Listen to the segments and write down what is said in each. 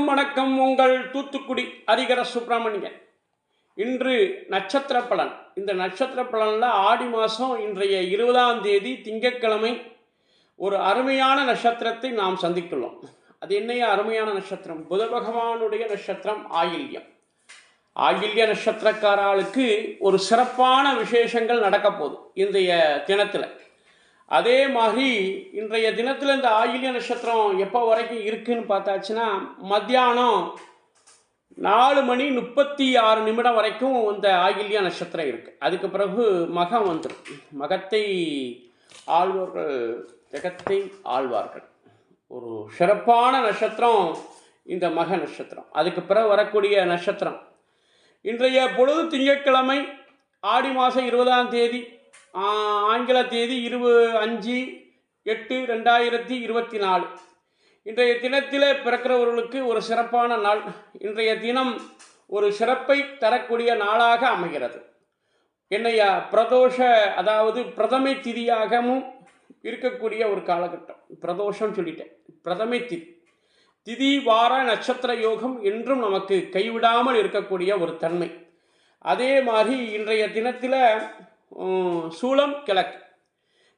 வணக்கம் உங்கள் தூத்துக்குடி அதிகர சுப்பிரமணியன். இன்று நட்சத்திர பலன். இந்த நட்சத்திர பலனில் ஆடி மாதம் இன்றைய இருபதாம் தேதி திங்கட்கிழமை ஒரு அருமையான நட்சத்திரத்தை நாம் சந்தித்துள்ளோம் அது என்னைய அருமையான நட்சத்திரம்? புத பகவானுடைய நட்சத்திரம் ஆயில்யம். ஆயில்ய நட்சத்திரக்காராளுக்கு ஒரு சிறப்பான விசேஷங்கள் நடக்க போகுது இன்றைய தினத்தில். அதே மாதிரி இன்றைய தினத்தில் இந்த ஆயில்ய நட்சத்திரம் எப்போ வரைக்கும் இருக்குன்னு பார்த்தாச்சுன்னா மத்தியானம் நாலு மணி முப்பத்தி ஆறு நிமிடம் வரைக்கும் இந்த ஆயில்ய நட்சத்திரம் இருக்குது அதுக்கு பிறகு மகம் வந்துடும் மகத்தை ஆழ்வார்கள் ஜெகத்தை ஆழ்வார்கள் ஒரு சிறப்பான நட்சத்திரம் இந்த மக நட்சத்திரம். அதுக்கு பிறகு வரக்கூடிய நட்சத்திரம். இன்றைய பொழுது திங்கட்கிழமை ஆடி மாதம் இருபதாம் தேதி ஆங்கில தேதி இருப அஞ்சு எட்டு ரெண்டாயிரத்தி இருபத்தி நாலு இன்றைய தினத்தில் பிறக்கிறவர்களுக்கு ஒரு சிறப்பான நாள். இன்றைய தினம் ஒரு சிறப்பை தரக்கூடிய நாளாக அமைகிறது. என்னையா பிரதோஷ அதாவது பிரதமை திதியாகவும் இருக்கக்கூடிய ஒரு காலகட்டம். பிரதோஷம் சொல்லிட்டேன். பிரதமை திதி. திதி வார நட்சத்திர யோகம் என்றும் நமக்கு கைவிடாமல் இருக்கக்கூடிய ஒரு தன்மை. அதே மாதிரி இன்றைய தினத்தில் சூளம் கிழக்கு.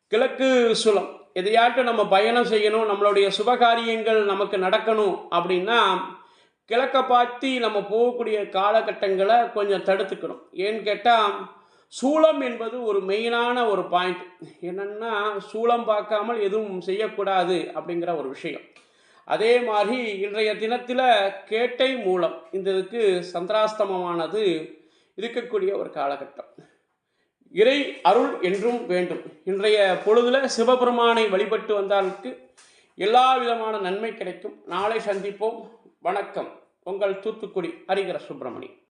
கிழக்கு சூளம். எதையாட்டும் நம்ம பயணம் செய்யணும் நம்மளுடைய சுபகாரியங்கள் நமக்கு நடக்கணும் அப்படின்னா கிழக்க பார்த்து நம்ம போகக்கூடிய காலகட்டங்களை கொஞ்சம் தடுத்துக்கணும். ஏன்னு கேட்டால் சூளம் என்பது ஒரு மெயினான ஒரு பாயிண்ட். என்னென்னா சூளம் பார்க்காமல் எதுவும் செய்யக்கூடாது அப்படிங்கிற ஒரு விஷயம். அதே மாதிரி இன்றைய தினத்தில் கேட்டை மூலம் இந்த இதுக்கு சந்திராஸ்தமமானது இருக்கக்கூடிய ஒரு காலகட்டம். இறை அருள் என்றும் வேண்டும். இன்றைய பொழுதுல சிவபெருமானை வழிபட்டு வந்தாலுக்கு எல்லா விதமான நன்மை கிடைக்கும். நாளை சந்திப்போம். வணக்கம். உங்கள் தூத்துக்குடி ஹரிகர சுப்பிரமணி